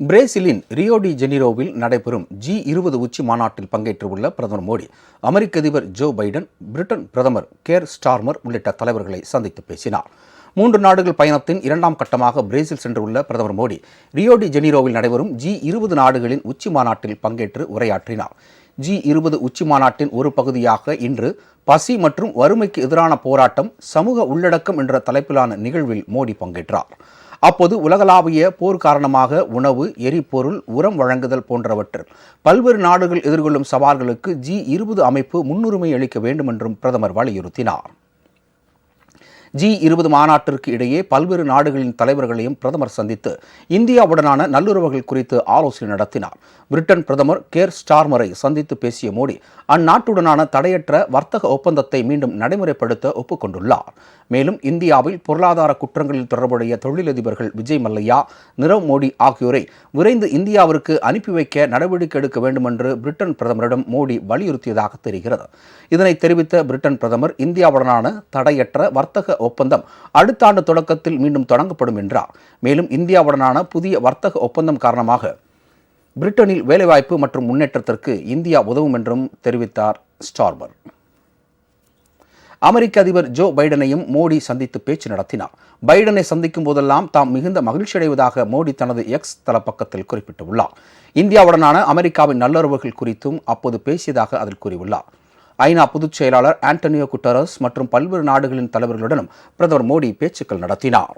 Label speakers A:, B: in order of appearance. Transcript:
A: பிரேசிலின் Rio de ஜெனிரோவில் நடைபெறும் G இருபது உச்சி மாநாட்டில் பங்கேற்றுள்ள பிரதமர் மோடி அமெரிக்க அதிபர் ஜோ பைடன் பிரிட்டன் பிரதமர் கேர் ஸ்டார்மர் உள்ளிட்ட தலைவர்களை சந்தித்து பேசினார். மூன்று நாடுகள் பயணத்தின் இரண்டாம் கட்டமாக பிரேசில் சென்றுள்ள பிரதமர் மோடி ரியோ டி ஜெனிரோவில் நடைபெறும் ஜி இருபது நாடுகளின் உச்சி மாநாட்டில் பங்கேற்று உரையாற்றினார். ஜி இருபது உச்சி மாநாட்டின் ஒரு பகுதியாக இன்று பசி மற்றும் வறுமைக்கு எதிரான போராட்டம் சமூக உள்ளடக்கம் என்ற தலைப்பிலான நிகழ்வில் மோடி பங்கேற்றார். அப்போது உலகளாவிய போர் காரணமாக உணவு எரிபொருள் உரம் வழங்குதல் போன்றவற்றில் பல்வேறு நாடுகள் எதிர்கொள்ளும் சவால்களுக்கு ஜி இருபது அமைப்பு முன்னுரிமை அளிக்க வேண்டும் என்றும் பிரதமர் வலியுறுத்தினார். ஜி இருபது மாநாட்டிற்கு இடையே பல்வேறு நாடுகளின் தலைவர்களையும் பிரதமர் சந்தித்து இந்தியாவுடனான நல்லுறவுகள் குறித்து ஆலோசனை நடத்தினார். பிரிட்டன் பிரதமர் கேர் ஸ்டார்மரை சந்தித்து பேசிய மோடி அந்நாட்டுடனான தடையற்ற வர்த்தக ஒப்பந்தத்தை மீண்டும் நடைமுறைப்படுத்த ஒப்புக்கொண்டுள்ளார். மேலும் இந்தியாவில் பொருளாதார குற்றங்களில் தொடர்புடைய தொழிலதிபர்கள் விஜய் மல்லையா நிரவ் மோடி ஆகியோரை விரைந்து இந்தியாவிற்கு அனுப்பி வைக்க நடவடிக்கை எடுக்க வேண்டும் என்று பிரிட்டன் பிரதமரிடம் மோடி வலியுறுத்தியதாக தெரிகிறது. இதனை தெரிவித்த பிரிட்டன் பிரதமர் இந்தியாவுடனான தடையற்ற வர்த்தக ஒப்பந்தம். அடுத்த ஆண்டு தொடக்கத்தில் மீண்டும் தொடங்கப்படும் என்றார். மேலும் இந்தியாவுடனான புதிய வர்த்தக ஒப்பந்தம் காரணமாக பிரிட்டனில் வேலைவாய்ப்பு மற்றும் முன்னேற்றத்திற்கு இந்தியா உதவும் என்றும் தெரிவித்தார் ஸ்டார்பர் அமெரிக்க அதிபர் ஜோ பைடனையும் மோடி சந்தித்து பேச்சு நடத்தினார். பைடனை சந்திக்கும் போதெல்லாம் தாம் மிகுந்த மகிழ்ச்சியடைவதாக மோடி தனது எக்ஸ் தளப்பக்கத்தில் குறிப்பிட்டுள்ளார். இந்தியாவுடனான அமெரிக்காவின் நல்லுறவுகள் குறித்தும் அப்போது பேசியதாக அதில் கூறியுள்ளார். ஐநா பொதுச் செயலாளர் ஆண்டனியோ குட்டரஸ் மற்றும் பல்வேறு நாடுகளின் தலைவர்களுடனும் பிரதமர் மோடி பேச்சுக்கள் நடத்தினார்.